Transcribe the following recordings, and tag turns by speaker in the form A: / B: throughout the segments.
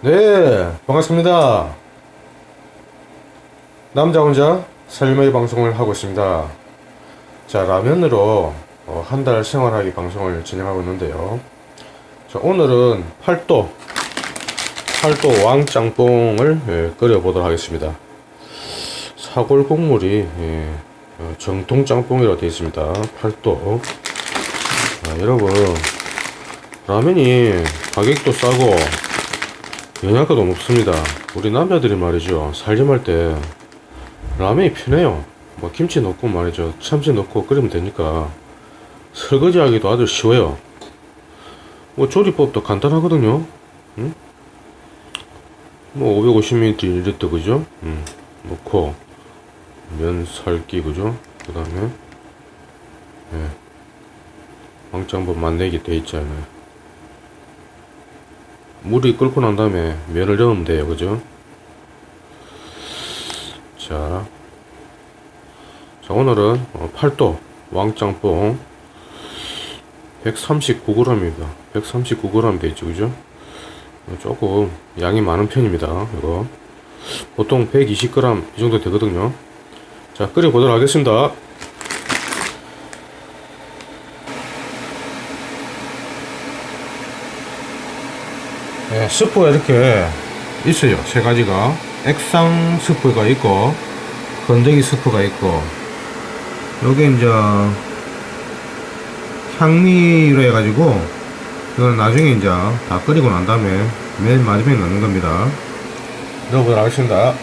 A: 네, 반갑습니다. 남자 혼자 삶의 방송을 하고 있습니다. 자, 라면으로 어, 한달 생활하기 방송을 진행하고 있는데요. 자, 오늘은 팔도, 팔도 왕짬뽕을 예, 끓여보도록 하겠습니다. 사골 국물이 예, 어, 정통 짬뽕이라고 되어 있습니다. 팔도. 자, 여러분, 라면이 가격도 싸고 영양가도 높습니다. 우리 남자들이 말이죠. 살림할 때 라면이 편해요. 뭐 김치 넣고 말이죠. 참치 넣고 끓이면 되니까 설거지하기도 아주 쉬워요. 뭐 조리법도 간단하거든요. 응? 뭐 550ml 그죠? 음, 넣고 면 삶기 그죠? 그 다음에 예, 왕창번 만내기 돼 있잖아요. 물이 끓고 난 다음에 면을 넣으면 돼요. 그죠? 자. 자, 오늘은 어, 팔도 왕짬뽕 139g입니다. 139g 돼 있죠. 그죠? 어, 조금 양이 많은 편입니다. 이거. 보통 120g 이 정도 되거든요. 자, 끓여 보도록 하겠습니다. 네, 스프가 이렇게 있어요. 세 가지가. 액상 스프가 있고, 건더기 스프가 있고, 여기 이제 향미로 해가지고, 이건 나중에 이제 다 끓이고 난 다음에 맨 마지막에 넣는 겁니다. 넣어보도록 하겠습니다.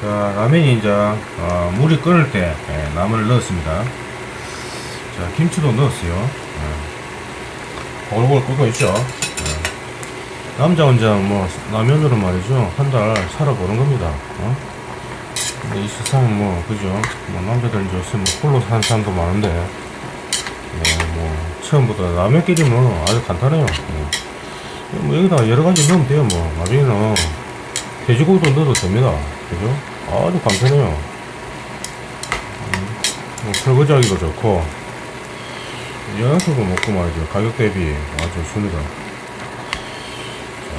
A: 자, 라면이 이제 어, 물이 끓을 때 예, 나물을 넣었습니다. 자, 김치도 넣었어요. 예. 오글오글 끓고 있죠. 남자 혼자 뭐 라면으로 말이죠 한 달 살아보는 겁니다. 어? 이 세상 뭐 그죠? 뭐 남자들 요새 뭐 홀로 사는 사람도 많은데 뭐, 뭐 처음부터 라면 끓이면 아주 간단해요. 예. 뭐 여기다 여러 가지 넣으면 돼요. 뭐 나중에는 돼지고기도 넣어도 됩니다. 그죠? 아주 간편해요. 음, 뭐 설거지하기도 좋고 연수고 먹고 말이죠 가격 대비 아주 좋습니다.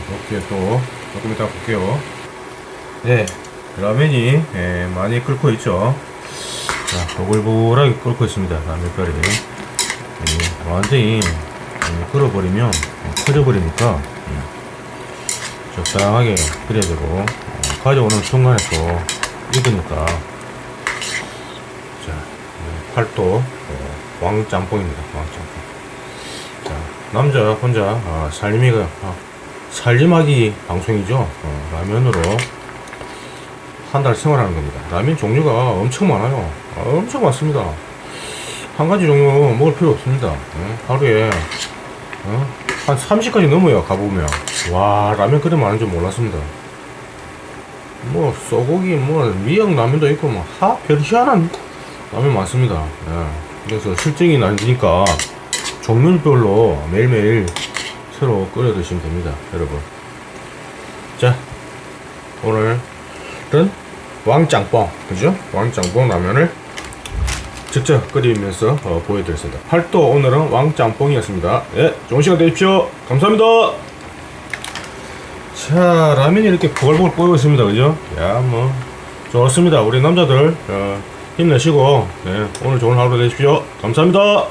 A: 볼게요 또 조금 이따 볼게요. 네. 라면이 예, 많이 끓고 있죠. 자 보글보글하게 끓고 있습니다. 라면가리 예, 완전히 예, 끓어버리면 예, 커져버리니까 예, 적당하게 끓여야 되고 어, 가져오는 순간에 또 익으니까. 자 예, 팔도 어, 왕짬뽕입니다. 왕짬뽕. 자 남자 혼자 아, 살림이가 아, 살림하기 방송이죠. 어, 라면으로 한 달 생활하는 겁니다. 라면 종류가 엄청 많아요. 아, 엄청 많습니다. 한 가지 종류 먹을 필요 없습니다. 어, 하루에 어? 한 30가지 넘어요. 가보면. 와, 라면 그래 많은 줄 몰랐습니다. 뭐, 소고기, 뭐, 미역 라면도 있고, 뭐, 하, 별 희한한 라면 많습니다. 예. 그래서 실증이 나니까 종류별로 매일매일 새로 끓여 드시면 됩니다, 여러분. 자, 오늘은 왕짬뽕, 그죠? 왕짬뽕 라면을 직접 끓이면서 어, 보여드렸습니다. 팔도 오늘은 왕짬뽕이었습니다. 예, 좋은 시간 되십시오. 감사합니다. 자, 라면이 이렇게 보글보글 끓고 있습니다, 그죠? 야, 뭐 좋습니다. 우리 남자들 어, 힘내시고 예, 오늘 좋은 하루 되십시오. 감사합니다.